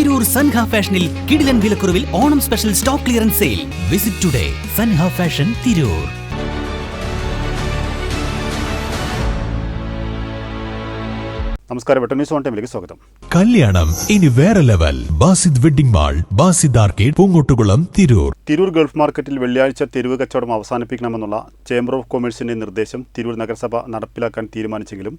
തിരൂർ സൻഹ ഫാഷനിൽ കിടിലൻ വിലക്കുറവിൽ Onam special stock clearance sale. Visit today Sanha fashion Tirur. നമസ്കാരം. വെട്ട ന്യൂസ് വൺ ടൈമിലേക്ക് സ്വാഗതം. കല്യാണം ഇനി വേറെ level. Basid wedding mall Basid arcade Poongottukulam Tirur. Tirur gulf മാർക്കറ്റിൽ വെള്ളിയാഴ്ച തെരുവ് കച്ചവടം അവസാനിപ്പിക്കണമെന്നുള്ള ചേംബർ ഓഫ് കൊമേഴ്സിന്റെ നിർദ്ദേശം തിരൂർ നഗരസഭ നടപ്പിലാക്കാൻ തീരുമാനിച്ചെങ്കിലും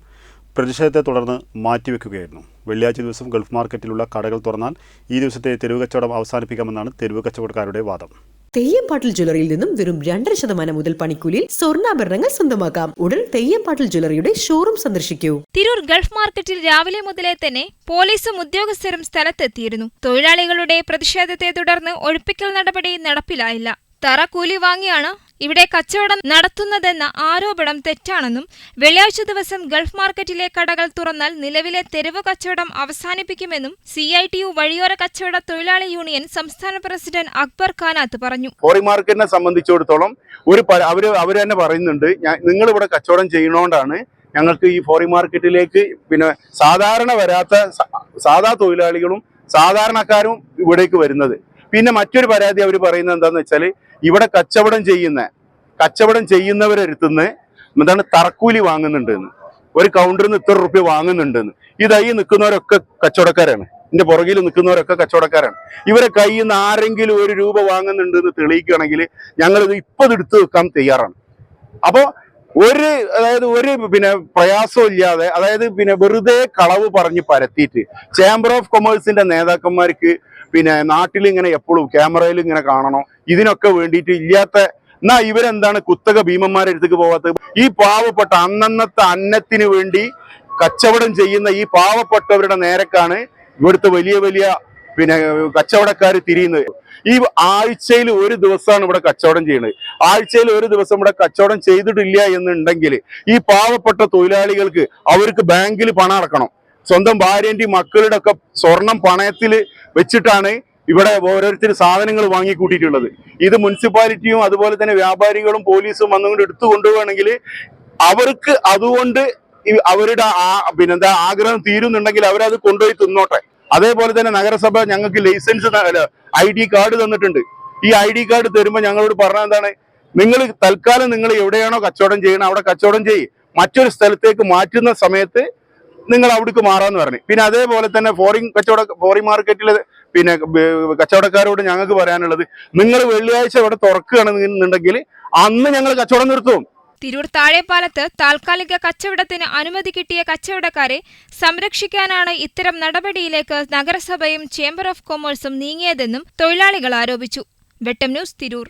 പ്രതിഷേധത്തെ തുടർന്ന് മാറ്റിവെക്കുകയായിരുന്നു. വെള്ളിയാഴ്ച ദിവസം ഗൾഫ് മാർക്കറ്റിലുള്ള കടകൾ തുറന്നാൽ ഈ ദിവസത്തെ തെരുവ് കച്ചവടം അവസാനിപ്പിക്കാമെന്നാണ് തെരുവ് കച്ചവടക്കാരുടെ വാദം. തെയ്യംപാട്ടിൽ ജ്വല്ലറിയിൽ നിന്നും വെറും രണ്ടര ശതമാനം മുതൽ പണിക്കൂലിയിൽ സ്വർണാഭരണങ്ങൾ സ്വന്തമാക്കാം. ഉടൻ തെയ്യംപാട്ടിൽ ജ്വല്ലറിയുടെ ഷോറൂം സന്ദർശിക്കൂ. തിരൂർ ഗൾഫ് മാർക്കറ്റിൽ രാവിലെ മുതലേ തന്നെ പോലീസും ഉദ്യോഗസ്ഥരും സ്ഥലത്തെത്തിയിരുന്നു. തൊഴിലാളികളുടെ പ്രതിഷേധത്തെ തുടർന്ന് ഒഴിപ്പിക്കൽ നടപടി നടപ്പിലായില്ല. തറ കൂലി വാങ്ങിയാണ് ഇവിടെ കച്ചവടം നടത്തുന്നതെന്ന ആരോപണം തെറ്റാണെന്നും വെള്ളിയാഴ്ച ദിവസം ഗൾഫ് മാർക്കറ്റിലെ കടകൾ തുറന്നാൽ നിലവിലെ തെരുവ് കച്ചവടം അവസാനിപ്പിക്കുമെന്നും സി ഐ ടി യു വഴിയോര കച്ചവട തൊഴിലാളി യൂണിയൻ സംസ്ഥാന പ്രസിഡന്റ് അക്ബർ ഖാനാത്ത് പറഞ്ഞു. മാർക്കറ്റിനെ സംബന്ധിച്ചിടത്തോളം ഒരു അവർ അവർ തന്നെ പറയുന്നുണ്ട് നിങ്ങൾ ഇവിടെ കച്ചവടം ചെയ്യണോണ്ടാണ് ഞങ്ങൾക്ക് ഈ ഫോറിൻ മാർക്കറ്റിലേക്ക് പിന്നെ സാധാരണ വരാത്ത സാധാ തൊഴിലാളികളും സാധാരണക്കാരും ഇവിടേക്ക് വരുന്നത്. പിന്നെ മറ്റൊരു പരാതി അവർ പറയുന്നത് എന്താന്ന് വെച്ചാൽ ഇവിടെ കച്ചവടം ചെയ്യുന്ന കച്ചവടം ചെയ്യുന്നവരെ എന്താണ് തറക്കൂലി വാങ്ങുന്നുണ്ട് എന്ന് ഒരു കൗണ്ടറിൽ നിന്ന് ഇത്ര റുപ്യ വാങ്ങുന്നുണ്ട് എന്ന് ഇതായി നിൽക്കുന്നവരൊക്കെ കച്ചവടക്കാരാണ്. എന്റെ പുറകിൽ നിൽക്കുന്നവരൊക്കെ കച്ചവടക്കാരാണ്. ഇവരെ കയ്യിൽ നിന്ന് ആരെങ്കിലും ഒരു രൂപ വാങ്ങുന്നുണ്ട് എന്ന് തെളിയിക്കുകയാണെങ്കിൽ ഞങ്ങളിത് ഇപ്പൊ എടുത്തു വെക്കാൻ തയ്യാറാണ്. അപ്പോ ഒരു അതായത് ഒരു പിന്നെ പ്രയാസവും ഇല്ലാതെ അതായത് പിന്നെ വെറുതെ കളവ് പറഞ്ഞ് പരത്തിയിട്ട് ചേംബർ ഓഫ് കൊമേഴ്സിന്റെ നേതാക്കന്മാർക്ക് പിന്നെ നാട്ടിൽ ഇങ്ങനെ എപ്പോഴും ക്യാമറയിൽ ഇങ്ങനെ കാണണോ. ഇതിനൊക്കെ വേണ്ടിയിട്ട് ഇല്ലാത്ത എന്നാ ഇവരെന്താണ് കുത്തക ഭീമന്മാരെ അടുത്തേക്ക് പോവാത്തത് ഈ പാവപ്പെട്ട അന്നന്നത്തെ അന്നത്തിന് വേണ്ടി കച്ചവടം ചെയ്യുന്ന ഈ പാവപ്പെട്ടവരുടെ നേരക്കാണ് ഇവിടുത്തെ വലിയ വലിയ പിന്നെ കച്ചവടക്കാർ തിരിയുന്നത്. ഈ ആഴ്ചയിൽ ഒരു ദിവസമാണ് ഇവിടെ കച്ചവടം ചെയ്യുന്നത്. ആഴ്ചയിൽ ഒരു ദിവസം ഇവിടെ കച്ചവടം ചെയ്തിട്ടില്ല എന്നുണ്ടെങ്കിൽ ഈ പാവപ്പെട്ട തൊഴിലാളികൾക്ക് അവർക്ക് ബാങ്കിൽ പണം അടക്കണം. സ്വന്തം ഭാര്യന്റെയും മക്കളുടെ ഒക്കെ സ്വർണം പണയത്തിൽ വെച്ചിട്ടാണ് ഇവിടെ ഓരോരുത്തർ സാധനങ്ങൾ വാങ്ങിക്കൂട്ടിയിട്ടുള്ളത്. ഇത് മുനിസിപ്പാലിറ്റിയും അതുപോലെ തന്നെ വ്യാപാരികളും പോലീസും വന്നുകൊണ്ട് എടുത്തു കൊണ്ടുപോവുകയാണെങ്കിൽ അവർക്ക് അതുകൊണ്ട് അവരുടെ ആ പിന്നെന്താ ആഗ്രഹം തീരുന്നുണ്ടെങ്കിൽ അവരത് കൊണ്ടുപോയി തിന്നോട്ടെ. അതേപോലെ തന്നെ നഗരസഭ ഞങ്ങൾക്ക് ലൈസൻസ് ഐ ഡി കാർഡ് തന്നിട്ടുണ്ട്. ഈ ഐ ഡി കാർഡ് തരുമ്പോൾ ഞങ്ങളോട് പറഞ്ഞ എന്താണ്? നിങ്ങൾ തൽക്കാലം നിങ്ങൾ എവിടെയാണോ കച്ചവടം ചെയ്യണം അവിടെ കച്ചവടം ചെയ്യ്. മറ്റൊരു സ്ഥലത്തേക്ക് മാറ്റുന്ന സമയത്ത് നിങ്ങൾ അവിടേക്ക് മാറാന്ന് പറഞ്ഞു. പിന്നെ അതേപോലെ തന്നെ ഫോറിൻ കച്ചവട ഫോറിൻ മാർക്കറ്റിൽ പിന്നെ കച്ചവടക്കാരോട് ഞങ്ങൾക്ക് പറയാനുള്ളത് നിങ്ങൾ വെള്ളിയാഴ്ച ഇവിടെ തുറക്കുകയാണെന്നുണ്ടെങ്കിൽ അന്ന് ഞങ്ങൾ കച്ചവടം നിർത്തും. തിരൂർ താഴെപ്പാലത്ത് താൽക്കാലിക കച്ചവടത്തിന് അനുമതി കിട്ടിയ കച്ചവടക്കാരെ സംരക്ഷിക്കാനാണ് ഇത്തരം നടപടിയിലേക്ക് നഗരസഭയും ചേംബർ ഓഫ് കൊമേഴ്സും നീങ്ങിയതെന്നും തൊഴിലാളികൾ ആരോപിച്ചു. വെട്ടം ന്യൂസ് തിരൂർ.